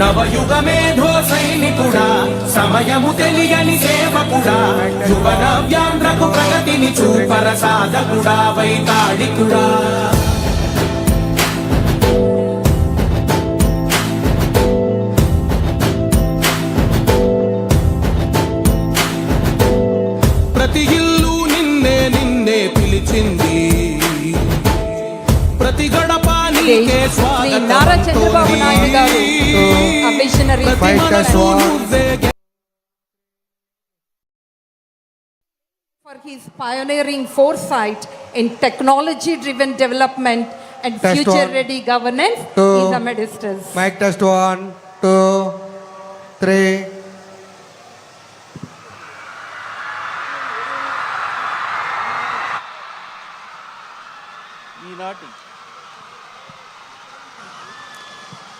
నవయుగ మేధో సైనికుడా సమయము తెలియని సేవకుడా యువ నవ్యాంధ్రకు ప్రగతిని చూపర సాధకుడా వైతాళికుడా. ప్రతి ఇల్లు నిన్నే నిన్నే పిలిచింది గడప నీకే శ్రీ స్వాగతం నారా చంద్రబాబు నాయుడు గారు a visionary ప్రతి Fight us మనసు all. నువ్వే for his pioneering foresight in technology driven development and Test future one. ready governance Two. is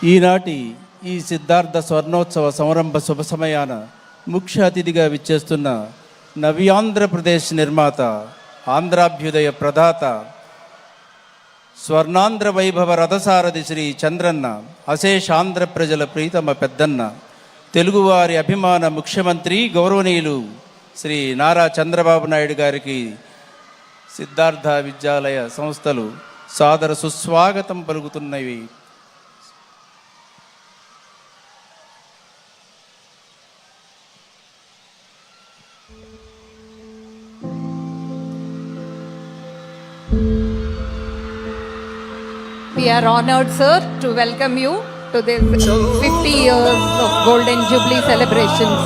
ఈనాటి ఈ సిద్ధార్థ స్వర్ణోత్సవ సంరంభ శుభ సమయాన ముఖ్య అతిథిగా విచ్చేస్తున్న నవ్యాంధ్రప్రదేశ్ నిర్మాత ఆంధ్రాభ్యుదయ ప్రదాత స్వర్ణాంధ్ర వైభవ రథసారథి శ్రీ చంద్రన్న అశేషాంధ్ర ప్రజల ప్రీతమ పెద్దన్న తెలుగువారి అభిమాన ముఖ్యమంత్రి గౌరవనీయులు శ్రీ నారా చంద్రబాబు నాయుడు గారికి సిద్ధార్థ విద్యాలయ సంస్థలు సాదర సుస్వాగతం పలుకుతున్నవి. We are honored, sir, to welcome you to this 50 years of Golden Jubilee celebrations.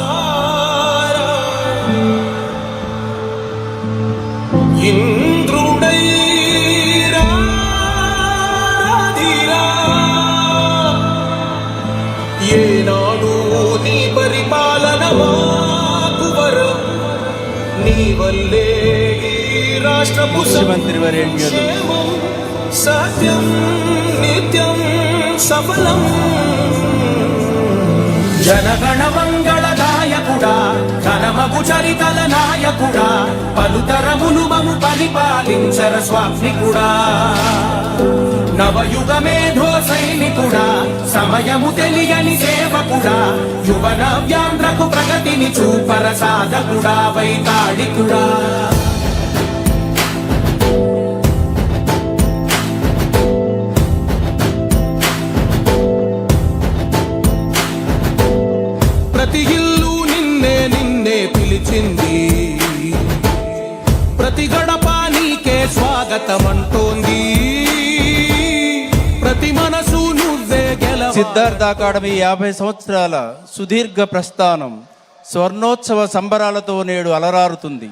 In ముఖ్యమంత్రి వర్యులు. సత్యం నిత్యం సఫలం జనగణ మంగళ నాయకుడా ఘనమగు చరితల నాయకుడా పలుతరములు మము పరిపాలించర స్వామికుడా నవయుగ మేధో సైనికుడా సమయము తెలియని సేవకుడా యువన వ్యాంధ్రకు ప్రగతిని చూపర సాధకుడా వైతాళికుడా ప్రతి ఇల్లు నిన్నే నిన్నే పిలిచింది. ప్రతి గడప నీకే స్వాగతం అంటోంది ప్రతి మనసు సిద్ధార్థ అకాడమీ యాభై సంవత్సరాల సుదీర్ఘ ప్రస్థానం స్వర్ణోత్సవ సంబరాలతో నేడు అలరారుతుంది.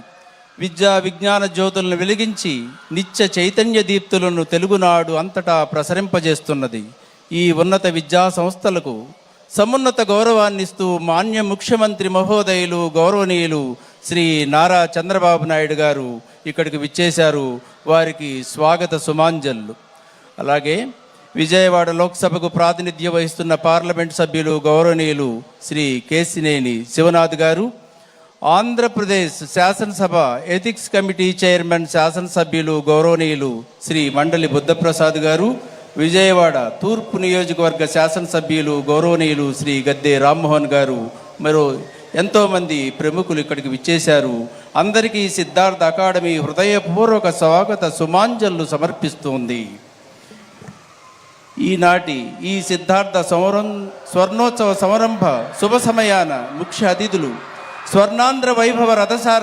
విద్యా విజ్ఞాన జ్యోతులను వెలిగించి నిత్య చైతన్య దీప్తులను తెలుగునాడు అంతటా ప్రసరింపజేస్తున్నది. ఈ ఉన్నత విద్యా సంస్థలకు సమున్నత గౌరవాన్నిస్తూ మాన్య ముఖ్యమంత్రి మహోదయులు గౌరవనీయులు శ్రీ నారా చంద్రబాబు నాయుడు గారు ఇక్కడికి విచ్చేశారు. వారికి స్వాగత సుమాంజల్లు అలాగే విజయవాడ లోక్సభకు ప్రాతినిధ్యం వహిస్తున్న పార్లమెంట్ సభ్యులు గౌరవనీయులు శ్రీ కేసినేని శివనాథ్ గారు ఆంధ్రప్రదేశ్ శాసనసభ ఎథిక్స్ కమిటీ చైర్మన్ శాసనసభ్యులు గౌరవనీయులు శ్రీ మండలి బుద్ధప్రసాద్ గారు విజయవాడ తూర్పు నియోజకవర్గ శాసనసభ్యులు గౌరవనీయులు శ్రీ గద్దె రామ్మోహన్ గారు మరో ఎంతోమంది ప్రముఖులు ఇక్కడికి విచ్చేశారు. అందరికీ సిద్ధార్థ అకాడమీ హృదయపూర్వక స్వాగత సుమాంజలు సమర్పిస్తోంది ఈనాటి ఈ సిద్ధార్థ సమరం స్వర్ణోత్సవ సమారంభ శుభ సమయాన ముఖ్య అతిథులు స్వర్ణాంధ్ర వైభవ రథసార